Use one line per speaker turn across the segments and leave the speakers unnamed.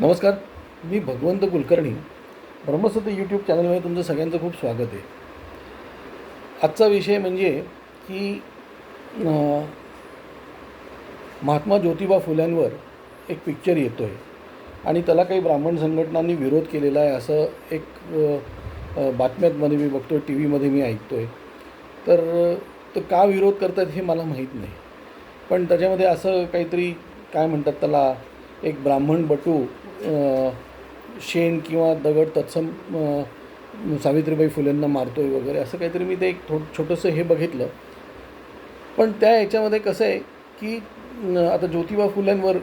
नमस्कार मी भगवंत कुलकर्णी. ब्रह्मसत्य यूट्यूब चॅनलमध्ये तुमचं सगळ्यांचं खूप स्वागत आहे. आजचा विषय म्हणजे की महात्मा ज्योतिबा फुल्यांवर एक पिक्चर येतो आहे आणि त्याला काही ब्राह्मण संघटनांनी विरोध केलेला आहे असं एक बातम्यांमध्ये मी बघतो टी व्हीमध्ये मी ऐकतो आहे तर अं, तर का विरोध करतात हे मला माहीत नाही. पण त्याच्यामध्ये असं काहीतरी काय म्हणतात त्याला एक ब्राह्मण बटू शेण किंवा दगड तत्सम सावित्रीबाई फुलेंना मारतो आहे वगैरे असं काहीतरी मी ते एक थो छोटंसं हे बघितलं. पण त्या ह्याच्यामध्ये कसं आहे की आता ज्योतिबा फुल्यांवर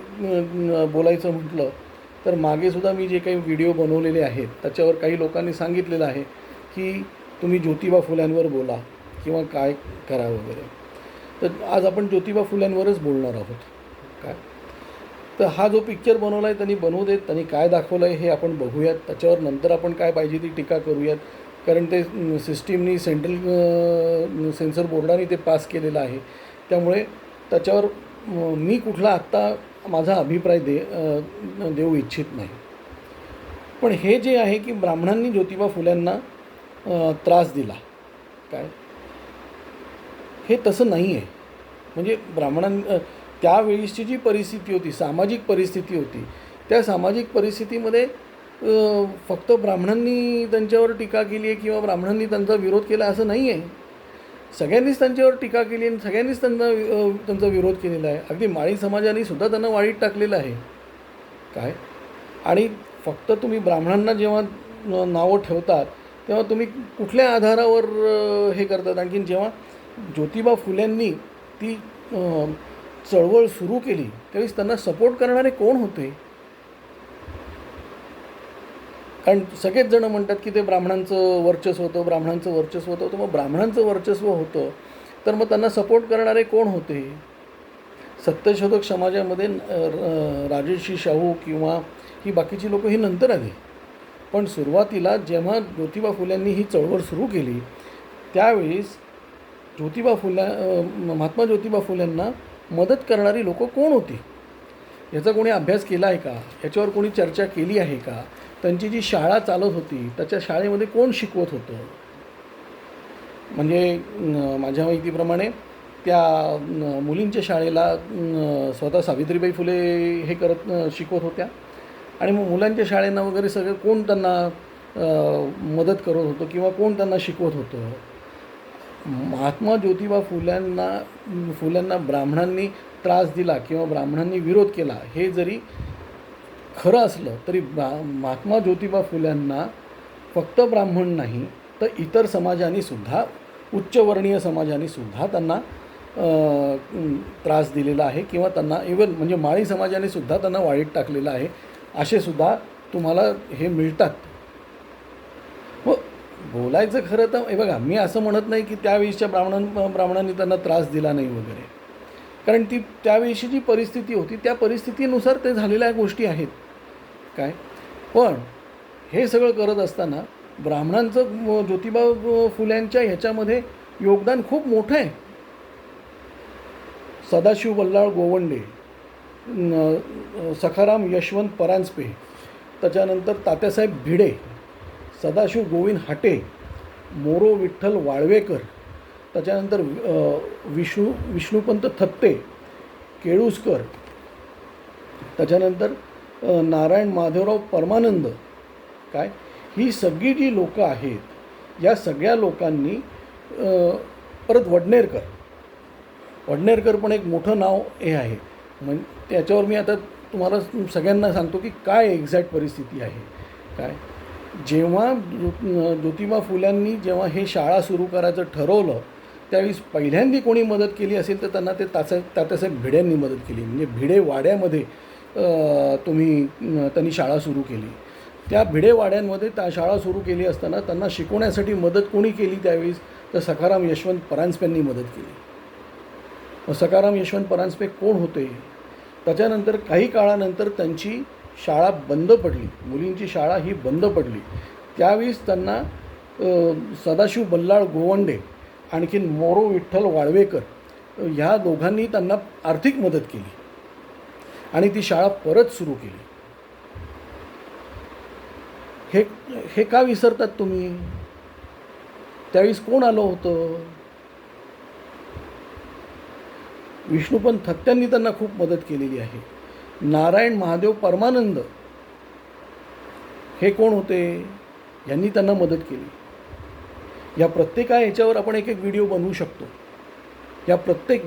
बोलायचं म्हटलं तर मागेसुद्धा मी जे काही व्हिडिओ बनवलेले आहेत त्याच्यावर काही लोकांनी सांगितलेलं आहे की तुम्ही ज्योतिबा फुल्यांवर बोला किंवा काय करा वगैरे. तर आज आपण ज्योतिबा फुल्यांवरच बोलणार आहोत. काय? तर हा जो पिक्चर बनवला आहे त्यांनी बनवू देत त्यांनी काय दाखवलं आहे हे आपण बघूयात. त्याच्यावर नंतर आपण काय पाहिजे ती टीका करूयात. कारण ते सिस्टीमनी सेंट्रल सेन्सर बोर्डाने ते पास केलेलं आहे. त्यामुळे त्याच्यावर मी कुठला आत्ता माझा अभिप्राय दे देऊ इच्छित नाही. पण हे जे आहे की ब्राह्मणांनी ज्योतिबा फुल्यांना त्रास दिला. काय? हे तसं नाही आहे म्हणजे ब्राह्मणां त्यावेळीची जी परिस्थिती होती सामाजिक परिस्थिती होती त्या सामाजिक परिस्थितीमध्ये फक्त ब्राह्मणांनी त्यांच्यावर टीका केली आहे किंवा ब्राह्मणांनी त्यांचा विरोध केला असं नाही आहे. सगळ्यांनीच त्यांच्यावर टीका केली आणि सगळ्यांनीच त्यांना त्यांचा विरोध केलेला आहे. अगदी माळी समाजाने सुद्धा त्यांना वाळीत टाकलेलं आहे. काय? आणि फक्त तुम्ही ब्राह्मणांना जेव्हा नावं ठेवतात तेव्हा तुम्ही कुठल्या आधारावर हे करतात? आणखीन जेव्हा ज्योतिबा फुल्यांनी ती चळवळ सुरू केली त्यावेळेस त्यांना सपोर्ट करणारे कोण होते? कारण सगळेच जण म्हणतात की ते ब्राह्मणांचं वर्चस्व होतं ब्राह्मणांचं वर्चस्व होतं. तर मग ब्राह्मणांचं वर्चस्व होतं तर मग त्यांना सपोर्ट करणारे कोण होते? सत्यशोधक समाजामध्ये र- राजर्षी शाहू किंवा ही बाकीची लोकं ही नंतर आली. पण सुरुवातीला जेव्हा ज्योतिबा फुल्यांनी ही चळवळ सुरू केली त्यावेळेस ज्योतिबा फुल्या महात्मा ज्योतिबा फुल्यांना मदत करणारी लोकं कोण होती? याचा कोणी अभ्यास केला आहे का? याच्यावर कोणी चर्चा केली आहे का? त्यांची जी शाळा चालत होती त्याच्या शाळेमध्ये कोण शिकवत होतं? म्हणजे माझ्या माहितीप्रमाणे त्या मुलींच्या शाळेला स्वतः सावित्रीबाई फुले हे करत शिकवत होत्या. आणि मग मुलांच्या शाळेंना वगैरे सगळं कोण त्यांना मदत करत होतं किंवा कोण त्यांना शिकवत होतं? महात्मा ज्योतिबा फुल्यांना फुल्यांना ब्राह्मणांनी त्रास दिला किंवा ब्राह्मणांनी विरोध केला हे जरी खरं असलं तरी ब्रा महात्मा ज्योतिबा फुल्यांना फक्त ब्राह्मण नाही तर इतर समाजाने सुद्धा उच्चवर्णीय समाजाने सुद्धा त्यांना त्रास दिलेला आहे किंवा त्यांना इवन म्हणजे माळी समाजाने सुद्धा त्यांना वाळीत टाकलेलं आहे असे सुद्धा तुम्हाला हे मिळतात. बोलायचं खरं तर हे बघा मी असं म्हणत नाही की त्यावेळीच्या ब्राह्मणां ब्राह्मणांनी त्यांना त्रास दिला नाही वगैरे. कारण ती त्यावेळीची जी परिस्थिती होती त्या परिस्थितीनुसार ते झालेल्या गोष्टी आहेत. काय? पण हे सगळं करत असताना ब्राह्मणांचं ज्योतिबा फुल्यांच्या ह्याच्यामध्ये योगदान खूप मोठं आहे. सदाशिव बल्लाळ गोवंडे सखाराम यशवंत परांजपे त्याच्यानंतर तात्यासाहेब भिडे सदाशिव गोविंद हाटे मोरो विठ्ठल वाळवेकर त्याच्यानंतर विष्णू विष्णुपंत थत्ते केळुसकर त्याच्यानंतर नारायण माधवराव परमानंद काय? ही सगळी जी लोकं आहेत या सगळ्या लोकांनी परत वडनेरकर. वडनेरकर पण एक मोठं नाव हे आहे. म्हण त्याच्यावर मी आता तुम्हाला सगळ्यांना सांगतो की काय एक्झॅक्ट परिस्थिती आहे. काय? जेव्हा ज्योतिबा फुल्यांनी जेव्हा हे शाळा सुरू करायचं ठरवलं त्यावेळेस पहिल्यांदी कोणी मदत केली असेल तर त्यांना ते तासा तात्यासाहेब भिड्यांनी मदत केली. म्हणजे भिडे वाड्यामध्ये तुम्ही त्यांनी शाळा सुरू केली. त्या भिडे वाड्यांमध्ये त्या शाळा सुरू केली असताना त्यांना शिकवण्यासाठी मदत कोणी केली त्यावेळेस? तर सखाराम यशवंत परांजपेंनी मदत केली. मग सखाराम यशवंत परांजपे कोण होते? त्याच्यानंतर काही काळानंतर त्यांची शाळा बंद पडली. मुलींची शाळा ही बंद पडली. त्यावेळेस त्यांना सदाशिव बल्लाळ गोवंडे आणखीन मोरो विठ्ठल वाळवेकर ह्या दोघांनी त्यांना आर्थिक मदत केली. आणि ती शाळा परत सुरू केली. हे हे का विसरतात तुम्ही? त्यावेळेस कोण आलं होतं? विष्णूपंत थत्त्यांनी त्यांना खूप मदत केलेली आहे. नारायण महादेव परमानंद हे कोण होते? यांनी त्यांना मदत केली. या प्रत्येका ह्याच्यावर आपण एक एक व्हिडिओ बनवू शकतो. या प्रत्येक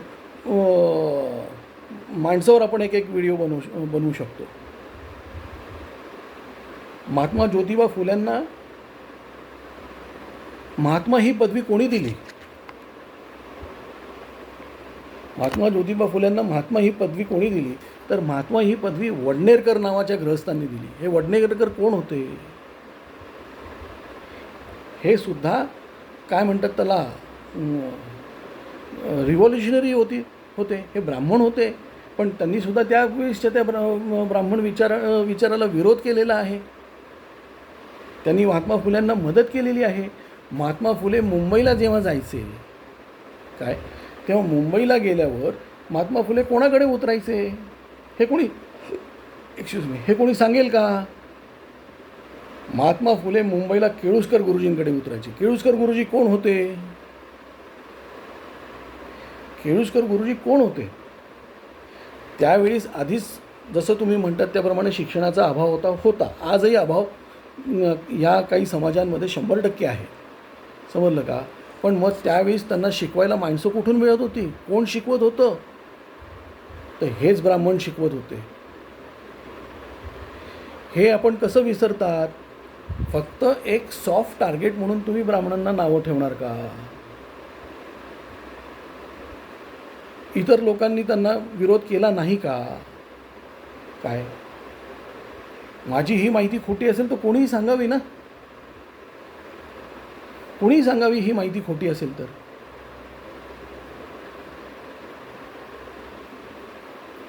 माणसावर आपण एक एक व्हिडिओ बनवू बनवू शकतो. महात्मा ज्योतिबा फुल्यांना महात्मा ही पदवी कोणी दिली? महात्मा ज्योतिबा फुल्यांना महात्मा ही पदवी कोणी दिली? तर महात्मा ही पदवी वडनेरकर नावाच्या ग्रहस्थांनी दिली. हे वडनेरकर कोण होते? हे सुद्धा काय म्हणतात त्याला? रिव्हॉल्युशनरी होती होते. हे ब्राह्मण होते. पण त्यांनीसुद्धा त्यावेळेसच्या त्या ब्राह्मण विचारा विचाराला विरोध केलेला आहे. त्यांनी महात्मा फुल्यांना मदत केलेली आहे. महात्मा फुले मुंबईला जेव्हा जायचे काय? तेव्हा मुंबईला गेल्यावर महात्मा फुले कोणाकडे उतरायचे? हे कोणी? एक्सक्यूज मी हे कोणी सांगेल का? महात्मा फुले मुंबईला केळुसकर गुरुजींकडे उतरायचे. केळुसकर गुरुजी कोण होते? केळुसकर गुरुजी कोण होते? त्यावेळीस आधीच जसं तुम्ही म्हणतात त्याप्रमाणे शिक्षणाचा अभाव होता होता. आजही अभाव या काही समाजांमध्ये शंभर टक्के आहे. समजलं का? पण मग त्यावेळेस त्यांना शिकवायला माणसं कुठून मिळत होती? कोण शिकवत होतं? तर हेच ब्राह्मण शिकवत होते. हे आपण कसं विसरतात? फक्त एक सॉफ्ट टार्गेट म्हणून तुम्ही ब्राह्मणांना नावं ठेवणार का? इतर लोकांनी त्यांना विरोध केला नाही का? काय? माझी ही माहिती खोटी असेल तर कोणीही सांगावी ना? कोणीही सांगावी ही माहिती खोटी असेल तर.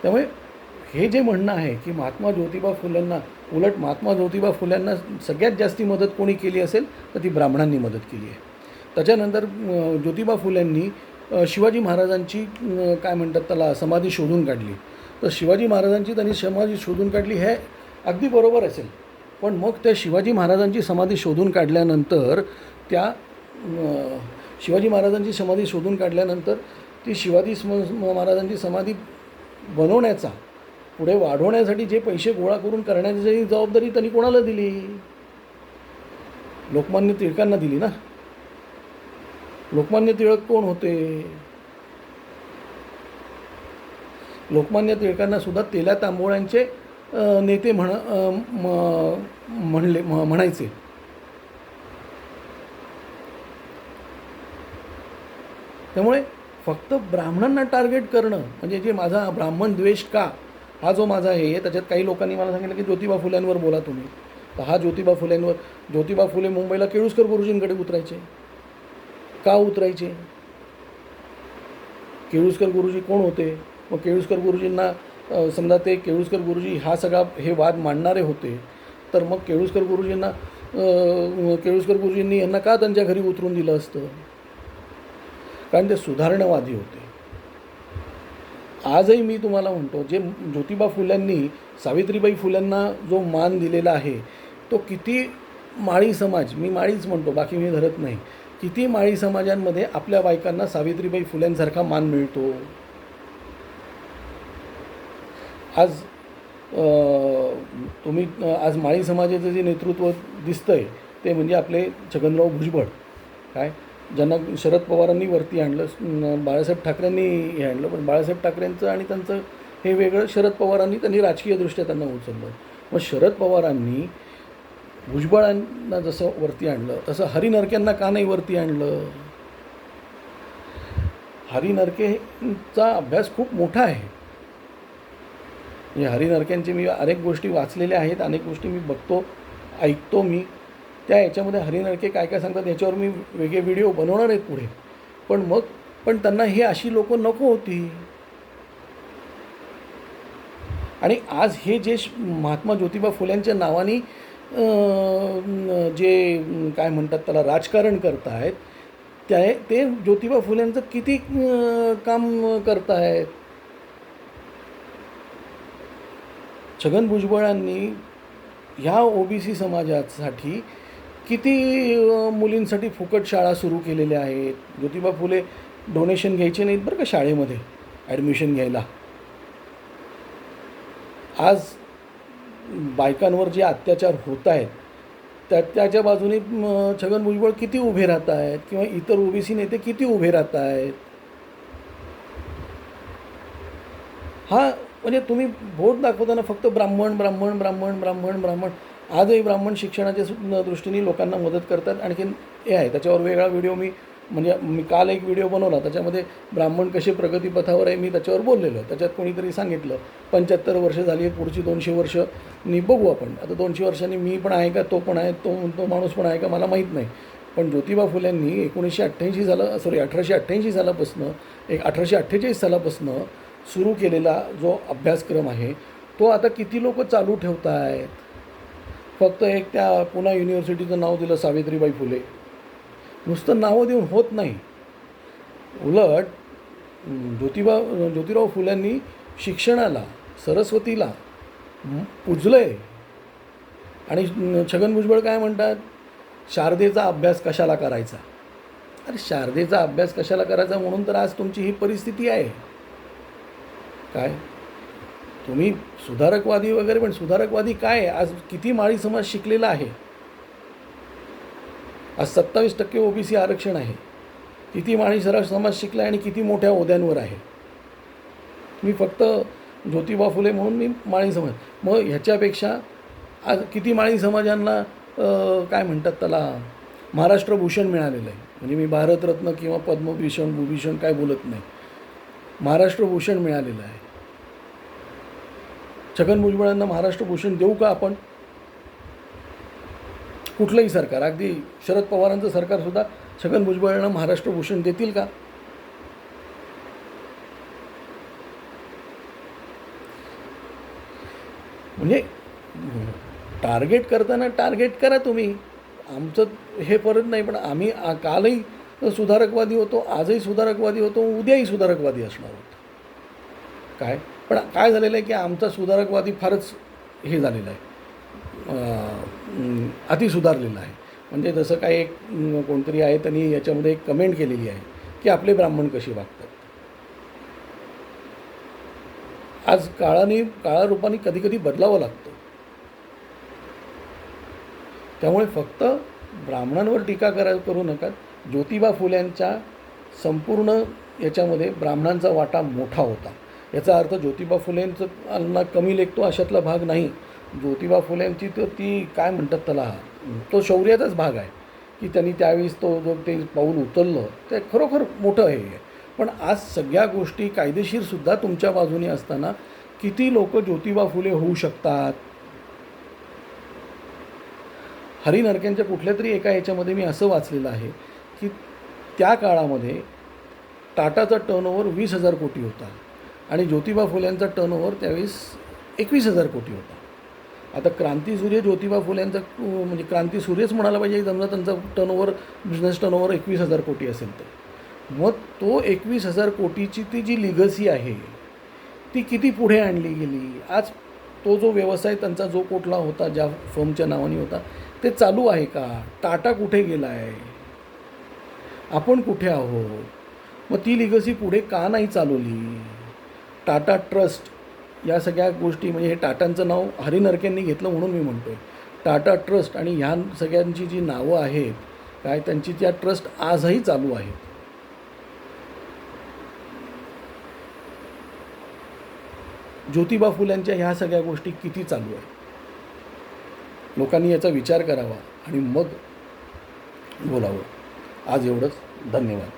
त्यामुळे हे जे म्हणणं आहे की महात्मा ज्योतिबा फुलेंना उलट महात्मा ज्योतिबा फुल्यांना सगळ्यात जास्ती मदत कोणी केली असेल तर ती ब्राह्मणांनी मदत केली आहे. त्याच्यानंतर ज्योतिबा फुल्यांनी शिवाजी महाराजांची काय म्हणतात त्याला समाधी शोधून काढली. तर शिवाजी महाराजांची त्यांनी समाधी शोधून काढली हे अगदी बरोबर असेल. पण मग त्या शिवाजी महाराजांची समाधी शोधून काढल्यानंतर त्या शिवाजी महाराजांची समाधी शोधून काढल्यानंतर ती शिवाजी स्म महाराजांची समाधी बनवण्याचा पुढे वाढवण्यासाठी जे पैसे गोळा करून करण्याची जबाबदारी त्यांनी कोणाला दिली? लोकमान्य टिळकांना दिली ना? लोकमान्य टिळक कोण होते? लोकमान्य टिळकांना सुद्धा तेल्या तांबोळ्यांचे नेते म्हण म्हणले म्हणायचे. त्यामुळे फक्त ब्राह्मणांना टार्गेट करणं म्हणजे जे माझा ब्राह्मण द्वेष का? हा जो माझा हे आहे त्याच्यात काही लोकांनी मला सांगितलं की ज्योतिबा फुल्यांवर बोला तुम्ही. तर हा ज्योतिबा फुल्यांवर ज्योतिबा फुले मुंबईला केळुसकर गुरुजींकडे उतरायचे. का उतरायचे? केळुसकर गुरुजी कोण होते? मग केळुसकर गुरुजींना समजा ते केळुसकर गुरुजी हा सगळा हे वाद मांडणारे होते. तर मग केळुसकर गुरुजींना केळुस्कर केळुसकर गुरुजींनी यांना का त्यांच्या घरी उतरून दिलं असतं? कारण ते सुधारणवादी होते. आजही मी तुम्हाला म्हणतो जे ज्योतिबा फुल्यांनी सावित्रीबाई फुल्यांना जो मान दिलेला आहे तो किती माळी समाज मी माळीच म्हणतो बाकी मी धरत नाही किती माळी समाजांमध्ये आपल्या बायकांना सावित्रीबाई फुल्यांसारखा मान मिळतो? आज तुम्ही आज माळी समाजाचं जे नेतृत्व दिसतंय ते म्हणजे आपले छगनराव भुजबळ. काय? ज्यांना शरद पवारांनी वरती आणलं बाळासाहेब ठाकरेंनी हे आणलं पण बाळासाहेब ठाकरेंचं आणि त्यांचं हे वेगळं शरद पवारांनी त्यांनी राजकीयदृष्ट्या त्यांना उचललं. मग शरद पवारांनी भुजबळांना जसं वरती आणलं तसं हरिनरक्यांना का नाही वरती आणलं? हरिनरकेचा अभ्यास खूप मोठा आहे. म्हणजे हरिनरक्यांचे मी अनेक गोष्टी वाचलेल्या आहेत अनेक गोष्टी मी बघतो ऐकतो मी. त्या याच्यामध्ये हरी काय काय सांगतात याच्यावर मी वेगळे व्हिडिओ बनवणार आहेत पुढे. पण मग पण त्यांना हे अशी लोक नको होती. आणि आज हे जे श- महात्मा ज्योतिबा फुल्यांच्या नावाने जे काय म्हणतात त्याला राजकारण करतायत त्या ते ज्योतिबा फुल्यांचं किती काम करतायत. छगन भुजबळांनी ह्या ओ बी सी समाजासाठी किती मुलींसाठी फुकट शाळा सुरू केलेल्या आहेत? ज्योतिबा फुले डोनेशन घ्यायचे नाहीत बरं का शाळेमध्ये? ॲडमिशन घ्यायला. आज बायकांवर जे अत्याचार होत आहेत त्या त्याच्या बाजूने छगन भुजबळ किती उभे राहत आहेत? किंवा इतर ओबीसी नेते किती उभे राहत आहेत? हा म्हणजे तुम्ही भोट दाखवताना फक्त ब्राह्मण ब्राह्मण ब्राह्मण ब्राह्मण ब्राह्मण आजही ब्राह्मण शिक्षणाच्या दृष्टीने लोकांना मदत करतात. आणखीन हे आहे त्याच्यावर वेगळा व्हिडिओ मी म्हणजे मी काल एक व्हिडिओ बनवला त्याच्यामध्ये ब्राह्मण कसे प्रगतीपथावर आहे मी त्याच्यावर बोललेलो. त्याच्यात कोणीतरी सांगितलं पंच्याहत्तर वर्ष झाली आहेत पुढची दोनशे वर्ष नी बघू आपण. आता दोनशे वर्षांनी मी पण आहे का तो पण आहे तो तो माणूस पण आहे का मला माहीत नाही. पण ज्योतिबा फुल्यांनी एकोणीसशे अठ्ठ्याऐंशी झालं सॉरी अठराशे अठ्ठ्याऐंशी सालापासनं एक अठराशे अठ्ठेचाळीस सालापासनं सुरू केलेला जो अभ्यासक्रम आहे तो आता किती लोक चालू ठेवत आहेत फक्त एक त्या पुणा युनिव्हर्सिटीचं नाव दिलं सावित्रीबाई फुले. नुसतं नावं देऊन होत नाही. उलट ज्योतिबा ज्योतिराव फुल्यांनी शिक्षणाला सरस्वतीला म, पूजलं आहे आणि छगन भुजबळ काय म्हणतात? शारदेचा अभ्यास कशाला करायचा? अरे शारदेचा अभ्यास कशाला करायचा? म्हणून तर आज तुमची ही परिस्थिती आहे. काय? तुम्ही सुधारकवादी वगैरे पण सुधारकवादी काय? आहे आज किती माळी समाज शिकलेला आहे? आज सत्तावीस टक्के ओबीसी आरक्षण आहे. किती माळी सराव समाज शिकला आहे आणि किती मोठ्या ओद्यांवर आहे? मी फक्त ज्योतिबा फुले म्हणून मी माळी समाज मग ह्याच्यापेक्षा आज किती माळी समाजांना काय म्हणतात त्याला महाराष्ट्र भूषण मिळालेलं आहे. म्हणजे मी भारतरत्न किंवा पद्मभूषण भूभूषण काय बोलत नाही. महाराष्ट्र भूषण मिळालेलं आहे. छगन भुजबळांना महाराष्ट्र भूषण देऊ का आपण? कुठलंही सरकार अगदी शरद पवारांचं सरकारसुद्धा छगन भुजबळांना महाराष्ट्र भूषण देतील का? म्हणजे टार्गेट करताना टार्गेट करा तुम्ही. आमचं हे परत नाही पण आम्ही कालही सुधारकवादी होतो आजही सुधारकवादी होतो उद्याही सुधारकवादी असणार होतो काय? पण काय झालेलं आहे की आमचा सुधारकवादी फारच हे झालेला आहे. अति सुधारलेला आहे. म्हणजे जसं काय एक कोणतरी आहे त्यांनी याच्यामध्ये एक कमेंट केलेली आहे की आपले ब्राह्मण कसे वागतात. आज काळाने काळारूपाने कधी कधी बदलावं लागतं. त्यामुळे फक्त ब्राह्मणांवर टीका करा करू नका. ज्योतिबा फुल्यांच्या संपूर्ण याच्यामध्ये ब्राह्मणांचा वाटा मोठा होता. याचा अर्थ ज्योतिबा फुलेंचं ना कमी लेखतो अशातला भाग नाही. ज्योतिबा फुलेंची तर ती काय म्हणतात त्याला? तो शौर्याचाच भाग आहे. की त्यांनी त्यावेळेस तो जो ते पाऊल उचललं ते खरोखर मोठं हे आहे. पण आज सगळ्या गोष्टी कायदेशीरसुद्धा तुमच्या बाजूने असताना किती लोक ज्योतिबा फुले होऊ शकतात? हरी नरक्यांच्या कुठल्या तरी एका याच्यामध्ये मी असं वाचलेलं आहे की त्या काळामध्ये टाटाचा टर्नओव्हर वीस हजार कोटी होता. आणि ज्योतिबा फुल्यांचा टर्नओवर त्यावेळेस एकवीस हजार कोटी होता. आता क्रांतीसूर्य ज्योतिबा फुल्यांचा म्हणजे म्हणजे क्रांतीसूर्यच म्हणायला पाहिजे समजा त्यांचा टर्नओव्हर बिझनेस टर्नओव्हर एकवीस हजार कोटी असेल तर. मग तो एकवीस हजार कोटीची ती जी लिगसी आहे ती किती पुढे आणली गेली? आज तो जो व्यवसाय त्यांचा जो कोटला होता ज्या फर्मच्या नावाने होता ते चालू आहे का? टाटा कुठे गेला आहे आपण कुठे आहोत? मग ती लिगसी पुढे का नाही चालवली? टाटा ट्रस्ट या सगळ्या गोष्टी म्हणजे हे टाटांचं नाव हरिनरकेंनी घेतलं म्हणून मी म्हणतो आहे टाटा ट्रस्ट आणि ह्या सगळ्यांची जी नावं आहेत काय त्यांची त्या ट्रस्ट आजही चालू आहेत. ज्योतिबा फुल्यांच्या ह्या सगळ्या गोष्टी किती चालू आहेत? लोकांनी याचा विचार करावा आणि मग बोलावं. आज एवढंच. धन्यवाद.